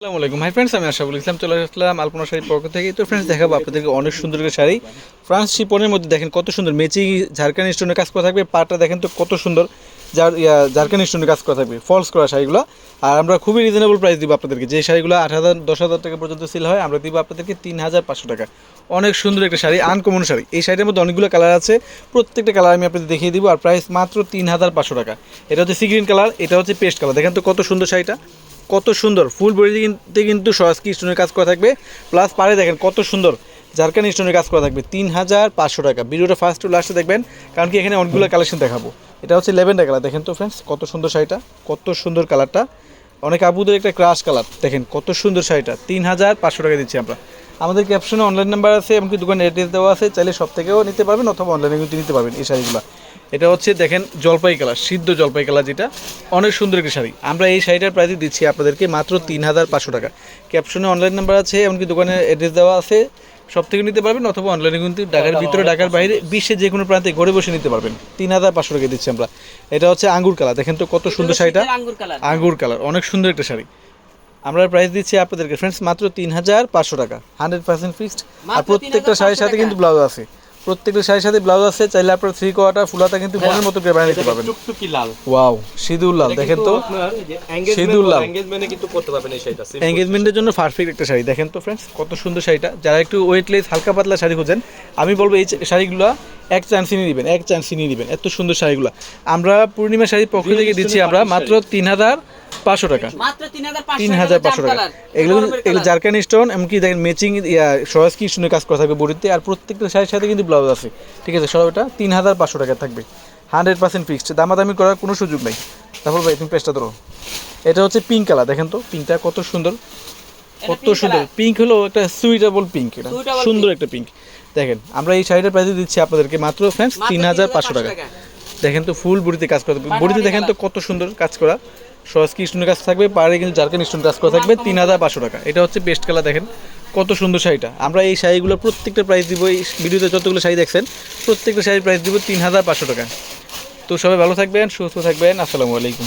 আসসালামু আলাইকুম। Hi friends আমি আশাফুল ইসলাম চলে আসলাম আলপনা শাড়ির পক্ষ থেকে। তো ফ্রেন্ডস দেখাবো আপনাদেরকে অনেক সুন্দর একটা শাড়ি। ফ্রান্স শিপনের মধ্যে দেখেন কত সুন্দর মেচিং ঝাড়খান্ড স্টোনের কাজ করা থাকবে। পাটা দেখেন তো কত সুন্দর। যার ঝাড়খান্ড স্টোনের কাজ করা থাকবে। ফলস করা শাড়িগুলো। আর আমরা খুবই রিজনেবল প্রাইস দিব আপনাদেরকে। যে শাড়িগুলো আট হাজার, দশ হাজার টাকা পর্যন্ত সেল হয়, আমরা দিব আপনাদেরকে তিন হাজার পাঁচশো টাকা। অনেক সুন্দর একটা শাড়ি আনকমন শাড়ি। এই শাড়ির মধ্যে অনেকগুলো কালার আছে। প্রত্যেকটা কালার আমি আপনাদের দেখিয়ে দিব। আর প্রাইস মাত্র তিন হাজার পাঁচশো টাকা। এটা হচ্ছে সি গ্রিন কালার এটা হচ্ছে পেস্ট কালার দেখেন তো কত সুন্দর শাড়িটা। কত সুন্দর। ফুল বডিতে কিন্তু সরাসকি স্টোনের কাজ করা থাকবে। প্লাস পারে দেখেন কত সুন্দর ঝাড়খান্ড স্টোনের কাজ করা থাকবে। তিন হাজার পাঁচশো টাকা। ভিডিওটা ফার্স্ট টু লাস্টে দেখবেন কারণ কি এখানে অনেকগুলো কালেকশন দেখাবো। এটা হচ্ছে লেভেন্ডার কালার দেখেন তো ফ্রেন্ডস কত সুন্দর শাড়িটা কত সুন্দর কালারটা অনেক আবুদের একটা ক্রাশ কালার দেখেন কত সুন্দর শাড়িটা। তিন হাজার পাঁচশো টাকা দিচ্ছি আমরা। আমাদের ক্যাপশনে অনলাইন নাম্বার আছে এমনকি দোকানে অ্যাড্রেস দেওয়া আছে। চাইলে সব থেকেও নিতে পারবেন অথবা অনলাইনে কিন্তু নিতে পারবেন এই শাড়িগুলো। এটা হচ্ছে দেখেন জলপাই কালার সিদ্ধ জলপাই কালার যেটা। অনেক সুন্দর একটি শাড়ি। আমরা এই শাড়িটার প্রাইস দিচ্ছি আপনাদেরকে মাত্র তিন হাজার পাঁচশো টাকা। ক্যাপশনে অনলাইন নাম্বার আছে এমনকি দোকানে অ্যাড্রেস দেওয়া আছে। সব থেকে নিতে পারবেন অথবা অনলাইনে কিন্তু ঢাকার ভিতরে ঢাকার বাইরে বিশ্বের যে কোনো প্রান্তে ঘরে বসে নিতে পারবেন। তিন হাজার পাঁচশো টাকা দিচ্ছি আমরা। এটা হচ্ছে আঙ্গুর কালার। দেখেন তো কত সুন্দর শাড়িটা। আঙ্গুর কালার। আঙ্গুর কালার। অনেক সুন্দর একটা শাড়ি। আমরা প্রাইস দিচ্ছি আপনাদেরকে ফ্রেন্ডস মাত্র তিন হাজার পাঁচশো টাকা। হান্ড্রেড পার্সেন্ট ফিক্সড আর প্রত্যেকটা শাড়ির সাথে কিন্তু ব্লাউজ আছে। প্রত্যেকটা শাড়ির সাথে ব্লাউজ আছে চাইলে আপনার থ্রি কোয়ার্টার ফুলাতা কিন্তু মনের মতো করে বানিয়ে নিতে পারবেন। টুকটুকি লাল। ওয়াও সিঁদুর লাল দেখেন তো? সিঁদুর লাল। এনগেজমেন্টে কিন্তু করতে পারবেন এই শাড়িটা এনগেজমেন্টের এঙ্গেজমেন্টের জন্য পারফেক্ট একটা শাড়ি দেখেন তো ফ্রেন্ডস কত সুন্দর শাড়িটা। যারা একটু ওয়েটলেস হালকা পাতলা শাড়ি খোঁজেন আমি বলব এই শাড়িগুলো এক চান্সই নিয়ে নেবেন এক চান্সই নিয়ে নেবেন। এত সুন্দর শাড়িগুলো। আমরা পূর্ণিমা শাড়ির পক্ষ থেকে দিচ্ছি আমরা মাত্র তিন হাজার পাঁচশো টাকা। তিন হাজার পাঁচশো টাকা। এগুলো এগুলো জারকান স্টোন এমনকি দেখেন ম্যাচিং সহজ কি স্টোনের কাজ করা থাকবে বডিতে। আর প্রত্যেকটা শাড়ির সাথে কিন্তু ব্লাউজ আছে। ঠিক আছে সব এটা তিন হাজার পাঁচশো টাকা থাকবে। হান্ড্রেড পার্সেন্ট ফিক্সড দামাদামি করার কোনো সুযোগ নেই। তারপর ভাই তুমি পেস্টটা ধরো। এটা হচ্ছে পিঙ্ক কালার দেখেন তো পিঙ্কটা কত সুন্দর। কত সুন্দর। পিঙ্ক হলো একটা সুইটেবল পিঙ্ক এটা সুন্দর একটা পিঙ্ক দেখেন আমরা এই শাড়িটার প্রাইস দিচ্ছি আপনাদেরকে মাত্র ফ্রেন্ডস তিন হাজার পাঁচশো টাকা। দেখেন তো ফুল বডিতে কাজ করা বডিতে দেখেন তো কত সুন্দর কাজ করা। সহজ কি কাজ থাকবে পাড়ে কিন্তু জারকান স্টোন কাজ করা থাকবে তিন হাজার পাঁচশো টাকা। এটা হচ্ছে পেস্ট কালার দেখেন কত সুন্দর শাড়িটা। আমরা এই শাড়িগুলো প্রত্যেকটা প্রাইস দিব এই ভিডিওতে যতগুলো শাড়ি দেখছেন প্রত্যেকটা শাড়ির প্রাইস দিব তিন হাজার পাঁচশো টাকা। তো সবাই ভালো থাকবেন সুস্থ থাকবেন আসসালামু আলাইকুম।